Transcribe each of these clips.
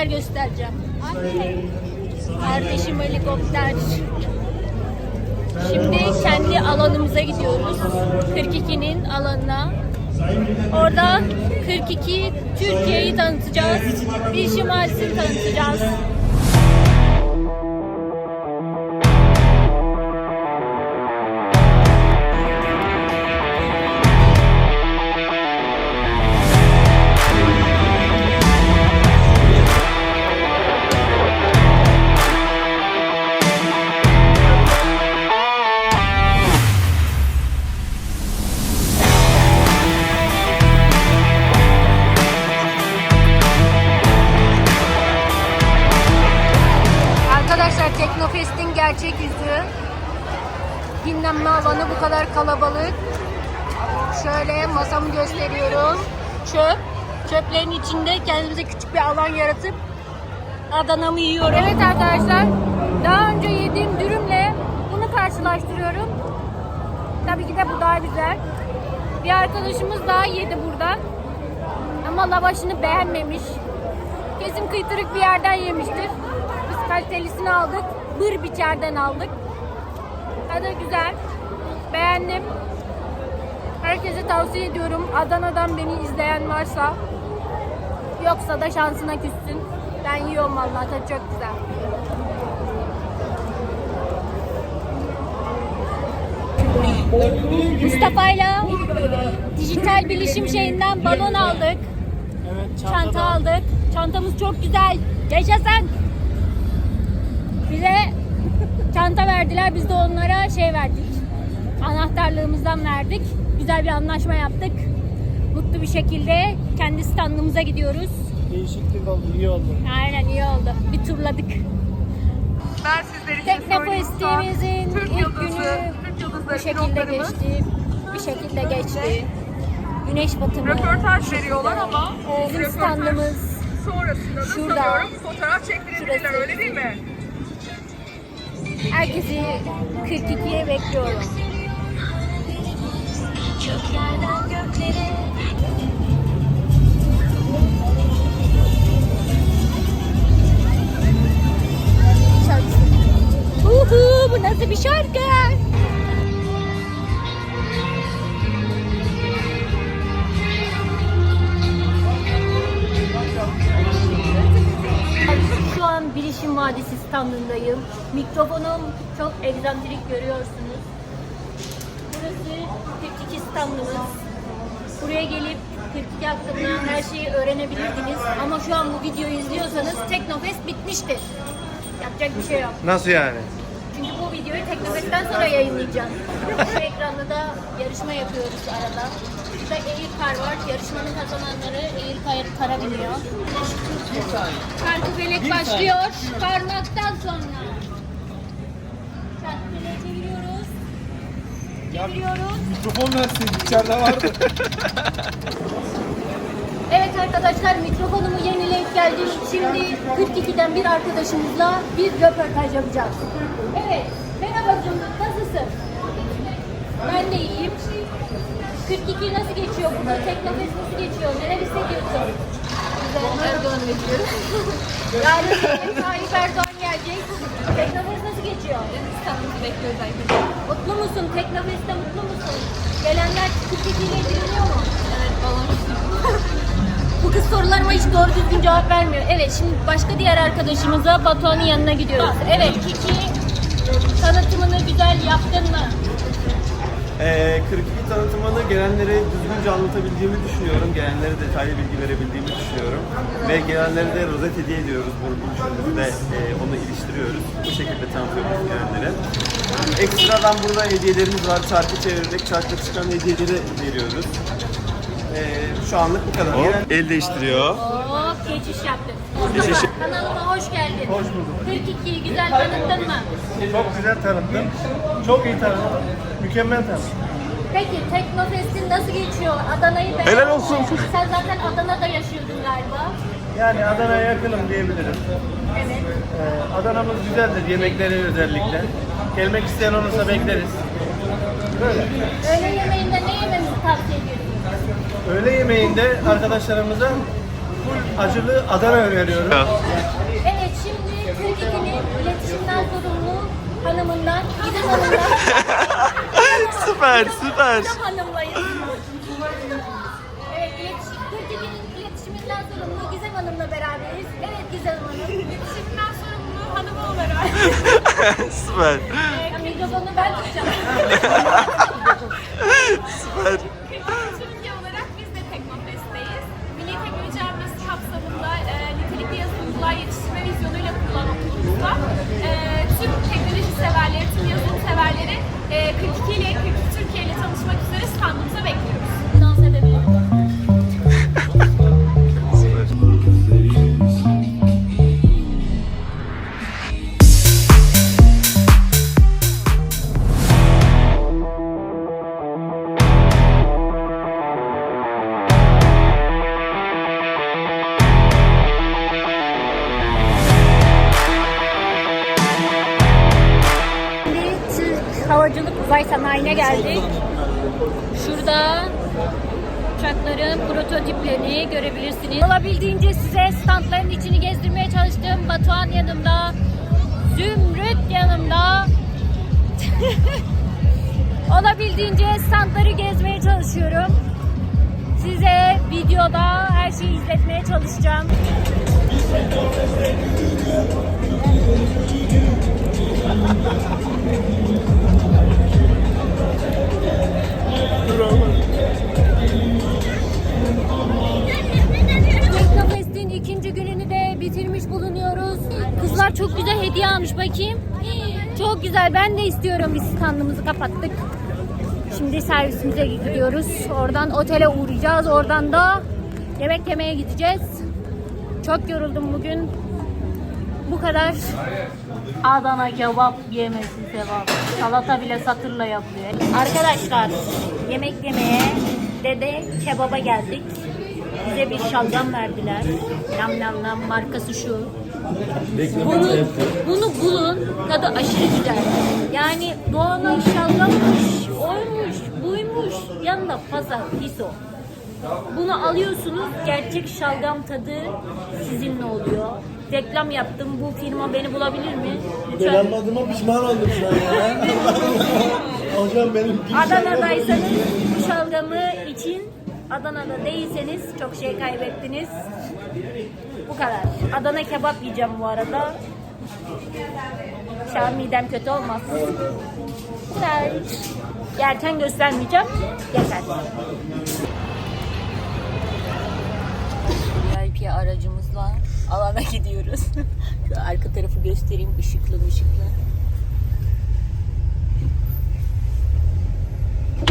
helikopter göstereceğim. Kardeşim helikopter. Şimdi kendi alanımıza gidiyoruz. 42'nin alanına. Orada 42 Türkiye'yi tanıtacağız. Bilişim Hadisi'ni tanıtacağız. Teknofest'in gerçek yüzü. Dinlenme alanı bu kadar kalabalık. Şöyle masamı gösteriyorum. Çöp. Çöplerin içinde kendimize küçük bir alan yaratıp Adana'mı yiyorum. Evet arkadaşlar. Daha önce yediğim dürümle bunu karşılaştırıyorum. Tabii ki de bu daha güzel. Bir arkadaşımız daha yedi buradan. Ama lavaşını beğenmemiş. Kesin kıytırık bir yerden yemiştir. Kalitelisini aldık. Bır biçerden aldık. Tadı güzel. Beğendim. Herkese tavsiye ediyorum. Adana'dan beni izleyen varsa yoksa da şansına küssün. Ben yiyorum vallahi tadı çok güzel. Mustafa'yla dijital bilişim şeyinden balon aldık. Evet Çanta aldık. Çantamız çok güzel. Yaşasın. Çanta verdiler. Biz de onlara şey verdik. Anahtarlığımızdan verdik. Güzel bir anlaşma yaptık. Mutlu bir şekilde kendi standımıza gidiyoruz. Değişiklik oldu, iyi oldu. Aynen iyi oldu. Bir turladık. Ben sizler için Teknofestimizin ilk Yıldızı, günü bu şekilde geçti. Bir şekilde geçti. Güneş batımı. röportaj veriyorlar ama o Bizim röportaj standımız sonrasında da şurada. sanıyorum fotoğraf çektirebilirler öyle değil mi? Herkesi 42'ye bekliyorum. Mikrofonum çok egzantrik görüyorsunuz. Burası 42 standımız. Buraya gelip 42 hakkında her şeyi öğrenebilirdiniz. Ama şu an bu videoyu izliyorsanız Teknofest bitmiştir. Yapacak bir şey yok. Nasıl yani? Çünkü bu videoyu Teknofest'ten sonra yayınlayacağım. Şu ekranda da yarışma yapıyoruz arada. Burada Air Kar var. Yarışmanın kazananları Air Kar, Kar'a biniyor. Karkıfelek başlıyor. Parmaktan sonra. Çeviriyoruz. Mikrofon versin, içeride vardı. Evet arkadaşlar mikrofonumu yenileyip geldim. Şimdi 42'den bir arkadaşımızla bir röportaj yapacağız. Evet. Merhaba Cumhur. Nasılsın? Ben de iyiyim. 42 nasıl geçiyor burada? Teknofest nasıl geçiyor? Neler hissediyorsun? Güzel. Erdoğan'ı bekliyoruz. Yarın Tayyip Erdoğan gelecek. Teknofest geçiyor? İstanbul'u bekliyoruz arkadaşlar. Mutlu musun? Teknofest'te mutlu musun? Gelenler 42 ile ilgileniyor mu? Evet, balon Bu kız sorularıma hiç doğru düzgün cevap vermiyor. Evet şimdi başka diğer arkadaşımıza Batuhan'ın yanına gidiyoruz. Evet Kiki tanıtımını güzel yaptın mı? Ee, 42 tanıtımını gelenlere düzgünce anlatabildiğimi düşünüyorum. Gelenlere detaylı bilgi verebildiğimi düşünüyorum. Ve gelenlere de rozet hediye ediyoruz. Bu buluşumuzda e, onu iliştiriyoruz. Bu şekilde tanıtıyoruz gelenlere. Ekstradan burada hediyelerimiz var. Çarkı çevirerek çarkta çıkan hediyeleri veriyoruz. Ee, şu anlık bu kadar. Gelen- El değiştiriyor. Oo geçiş yaptın. Geçiş- kanalıma hoş geldin. Hoş bulduk. 42'yi güzel tanıttın mı? Çok güzel tanıttın. Çok iyi tanıttın. Mükemmel tanıttın. Peki Teknofest'in nasıl geçiyor? Adana'yı beğendin Helal olsun. Sen zaten Adana'da yaşıyordun galiba. Yani Adana'ya yakınım diyebilirim. Evet. Ee, Adana'mız güzeldir, yemekleri özellikle. Gelmek isteyen olursa bekleriz. Böyle. Öğle yemeğinde ne yememizi tavsiye ediyorsun? Öğle yemeğinde arkadaşlarımıza full acılı Adana öneriyorum. Evet şimdi 42'nin iletişimden sorumlu hanımından, Gizem Hanım'dan süper süper. Gizem Hanım'layız. Evet, iletişim, 42'nin iletişiminden sorumlu Gizem Hanım'la beraberiz. Evet Gizem Hanım. İletişimden sorumlu hanımı olarak. süper. Ee, mikrofonu ben tutacağım. Süper. Türkiye olarak biz de Teknofest'teyiz. Milli Teknoloji Hamlesi kapsamında e, nitelikli yazılımcılar yetiştirme vizyonuyla kurulan okulumuzda e, tüm teknoloji severleri, tüm yazılım severleri e, 42 ile 42 Türkiye ile tanışmak üzere standımıza bekliyoruz. Havacılık Uzay Sanayi'ne geldik. Şurada uçakların prototiplerini görebilirsiniz. Olabildiğince size standların içini gezdirmeye çalıştım. Batuhan yanımda, Zümrüt yanımda. Olabildiğince standları gezmeye çalışıyorum. Size videoda her şeyi izletmeye çalışacağım. Kızlar çok güzel hediye almış bakayım. Çok güzel. Ben de istiyorum. Biz standımızı kapattık. Şimdi servisimize gidiyoruz. Oradan otele uğrayacağız. Oradan da yemek yemeye gideceğiz. Çok yoruldum bugün. Bu kadar. Adana kebap yemesi sevap. Salata bile satırla yapılıyor. Arkadaşlar yemek yemeye dede kebaba geldik. Bize bir şalgam verdiler. Nam nam nam markası şu. Bunu, bunu bulun. Tadı aşırı güzel. Yani doğanın şalgammış, oymuş, buymuş. Yanında pazar, piso. Bunu alıyorsunuz. Gerçek şalgam tadı sizinle oluyor. Reklam yaptım. Bu firma beni bulabilir mi? Lütfen. Beğenmediğime pişman oldum şu an ya. Hocam benim Adana'daysanız bu şalgamı için Adana'da değilseniz çok şey kaybettiniz. Bu kadar. Adana kebap yiyeceğim bu arada. İnşallah midem kötü olmaz. Bu kadar. Yerken göstermeyeceğim. Yeter. VIP aracımızla alana gidiyoruz. Şu arka tarafı göstereyim ışıklı ışıklı.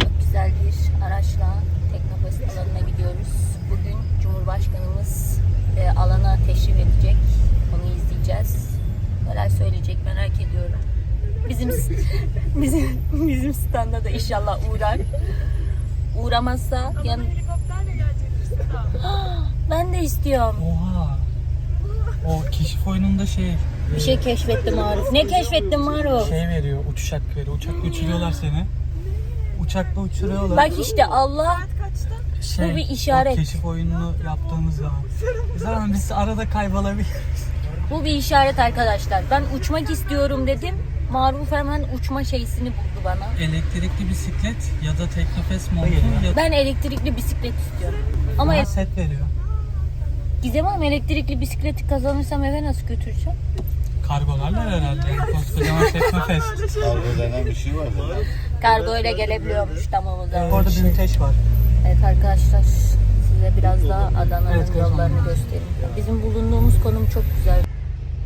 Çok güzel bir araçla Teknofest alanına gidiyoruz. Bugün Cumhurbaşkanımız e, alana teşrif edecek. Onu izleyeceğiz. Neler söyleyecek merak ediyorum. Bizim bizim bizim standa da inşallah uğrar. Uğramazsa yan... ben de istiyorum. Oha. O keşif oyununda şey Bir şey keşfettim Arif. Ne keşfettin Maruf? şey veriyor, uçuş hakkı veriyor. Uçakla uçuruyorlar seni. Uçakla uçuruyorlar. Bak işte Allah şey, bu bir işaret. o keşif oyununu yaptığımız zaman. Zaman biz arada kaybolabiliyoruz. bu bir işaret arkadaşlar. Ben uçmak istiyorum dedim. Maruf hemen uçma şeysini buldu bana. Elektrikli bisiklet ya da Teknofest montu ya Ben elektrikli bisiklet istiyorum. Ama da set veriyor. Gizem Hanım elektrikli bisikleti kazanırsam eve nasıl götüreceğim? Kargolarlar herhalde. Koskocaman Teknofest. Kargo denen bir şey var. Kargo ile gelebiliyormuş tamam o zaman. Orada bir müteş var. Evet arkadaşlar size biraz daha Adana'nın Evet, yollarını göstereyim. Bizim bulunduğumuz konum çok güzel.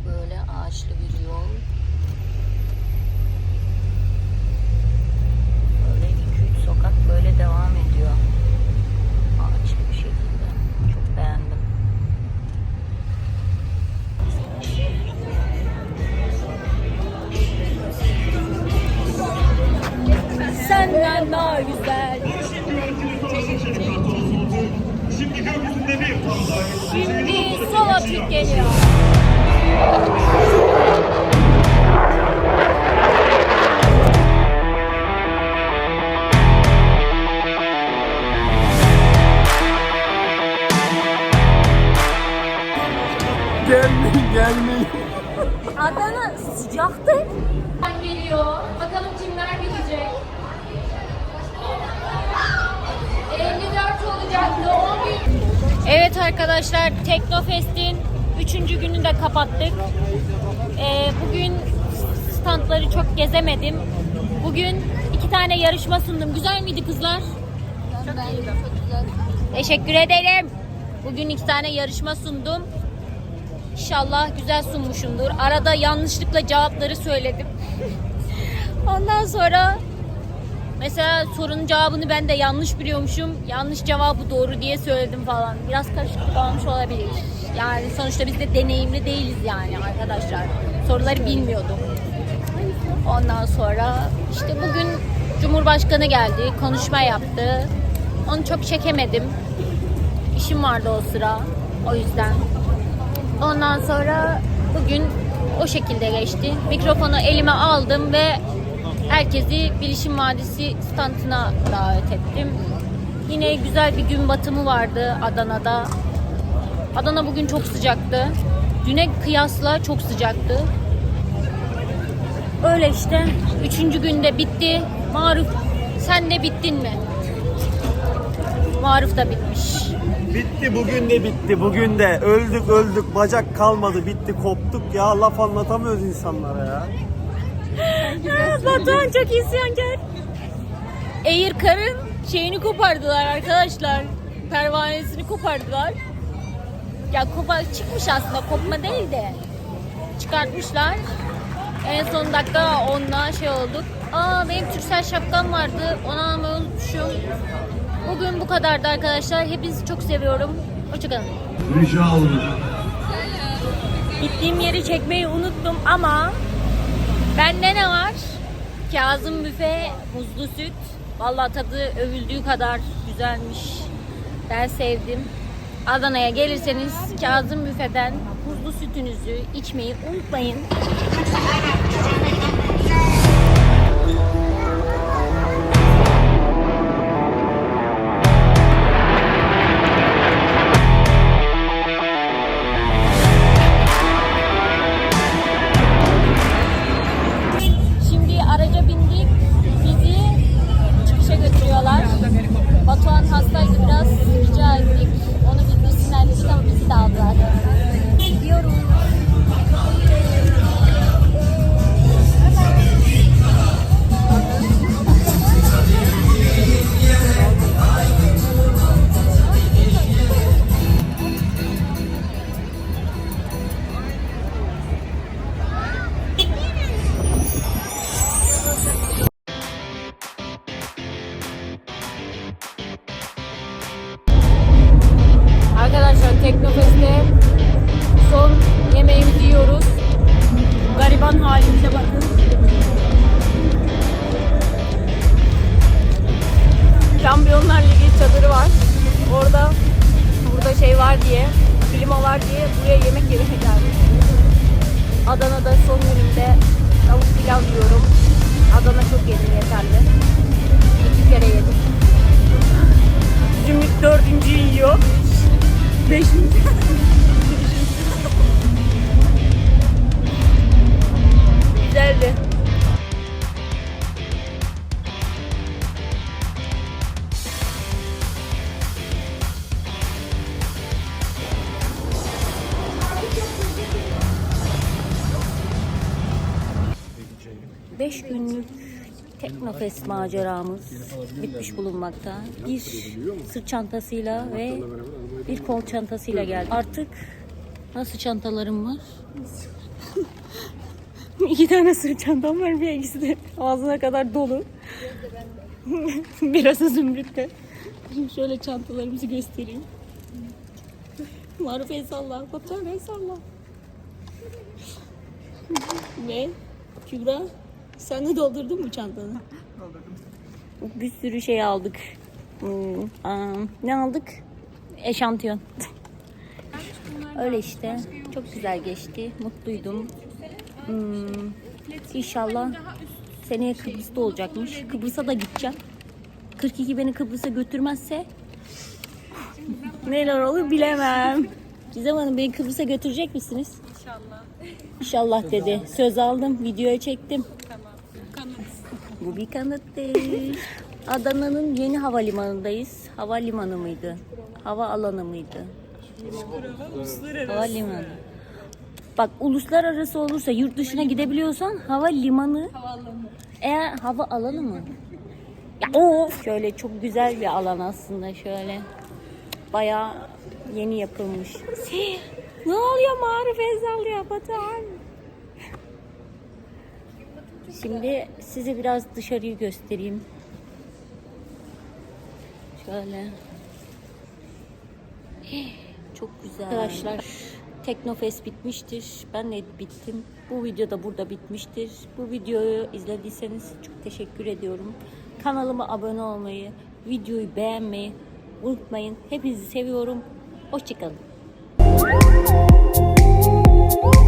Böyle ağaçlı bir yol. Böyle 2-3 sokak böyle devam ediyor. Ağaçlı bir şekilde. Çok beğendim. Senden daha güzel. Şimdi sola Türk geliyor. Adana sıcaktı. Geliyor. Bakalım kimler bilecek. 54 olacaktı. 10 gün. Evet arkadaşlar Teknofest'in 3. gününü de kapattık. Ee, bugün standları çok gezemedim. Bugün iki tane yarışma sundum. Güzel miydi kızlar? Çok iyiydi. Çok güzel. Teşekkür ederim. Bugün iki tane yarışma sundum. İnşallah güzel sunmuşumdur. Arada yanlışlıkla cevapları söyledim. Ondan sonra mesela sorunun cevabını ben de yanlış biliyormuşum. Yanlış cevabı doğru diye söyledim falan. Biraz karışıklık olmuş olabilir. Yani sonuçta biz de deneyimli değiliz yani arkadaşlar. Soruları bilmiyordum. Ondan sonra işte bugün Cumhurbaşkanı geldi, konuşma yaptı. Onu çok çekemedim. İşim vardı o sıra. O yüzden. Ondan sonra bugün o şekilde geçti. Mikrofonu elime aldım ve herkesi Bilişim Vadisi standına davet ettim. Yine güzel bir gün batımı vardı Adana'da. Adana bugün çok sıcaktı. Düne kıyasla çok sıcaktı. Öyle işte. Üçüncü günde bitti. Maruf sen de bittin mi? Maruf da bitmiş. Bitti bugün de bitti bugün de. Öldük öldük bacak kalmadı bitti koptuk ya laf anlatamıyoruz insanlara ya. Batuhan çok isyankar. Aircar'ın şeyini kopardılar arkadaşlar. Pervanesini kopardılar. Ya kopar çıkmış aslında kopma değil de. Çıkartmışlar. En son dakika onunla şey olduk. Aa benim Türksel şapkam vardı. Onu almayı unutmuşum. Bugün bu kadardı arkadaşlar. Hepinizi çok seviyorum. Hoşçakalın. Rica olunur. Gittiğim yeri çekmeyi unuttum ama bende ne var? Kazım büfe, muzlu süt. Vallahi tadı övüldüğü kadar güzelmiş. Ben sevdim. Adana'ya gelirseniz Kazım büfeden muzlu sütünüzü içmeyi unutmayın. Var diye, klima var diye buraya yemek yemeye geldik. Adana'da son günümde tavuk pilav yiyorum. Adana çok yedim yeterli. İki kere yedim. Zümrüt dördüncüyü yiyor. Beşinci. Güzeldi. Beş günlük Teknofest maceramız bitmiş bulunmakta. Bir sırt çantasıyla ve bir kol çantasıyla geldim. Artık nasıl çantalarım var? İki tane sırt çantam var. Bir ikisi de ağzına kadar dolu. Biraz zümrütte. Şimdi şöyle çantalarımızı göstereyim. Maruf el salla. Batuhan el salla. Ve Kübra sen de doldurdun mu çantanı? Doldurdum. Bir sürü şey aldık. Hmm, aa, ne aldık? Eşantiyon. Öyle işte. Çok güzel geçti. Mutluydum. Hmm, inşallah seneye Kıbrıs'ta olacakmış. Kıbrıs'a da gideceğim. 42 beni Kıbrıs'a götürmezse neler olur bilemem. Gizem Hanım beni Kıbrıs'a götürecek misiniz? İnşallah. İnşallah dedi. Söz aldım. Videoya çektim. Tamam. Kanıt. Bu bir kanıt değil. Adana'nın yeni havalimanındayız. Havalimanı mıydı? Hava alanı mıydı? Havalimanı. Bak uluslararası olursa yurt dışına gidebiliyorsan havalimanı. Eğer hava alanı mı? Ya of şöyle çok güzel bir alan aslında şöyle. Bayağı yeni yapılmış. Ne oluyor Marif Ezal ya Batuhan? Şimdi size biraz dışarıyı göstereyim. Şöyle. Çok güzel. Arkadaşlar Teknofest bitmiştir. Ben de bittim. Bu video da burada bitmiştir. Bu videoyu izlediyseniz çok teşekkür ediyorum. Kanalıma abone olmayı, videoyu beğenmeyi unutmayın. Hepinizi seviyorum. Hoşçakalın. Oh. you.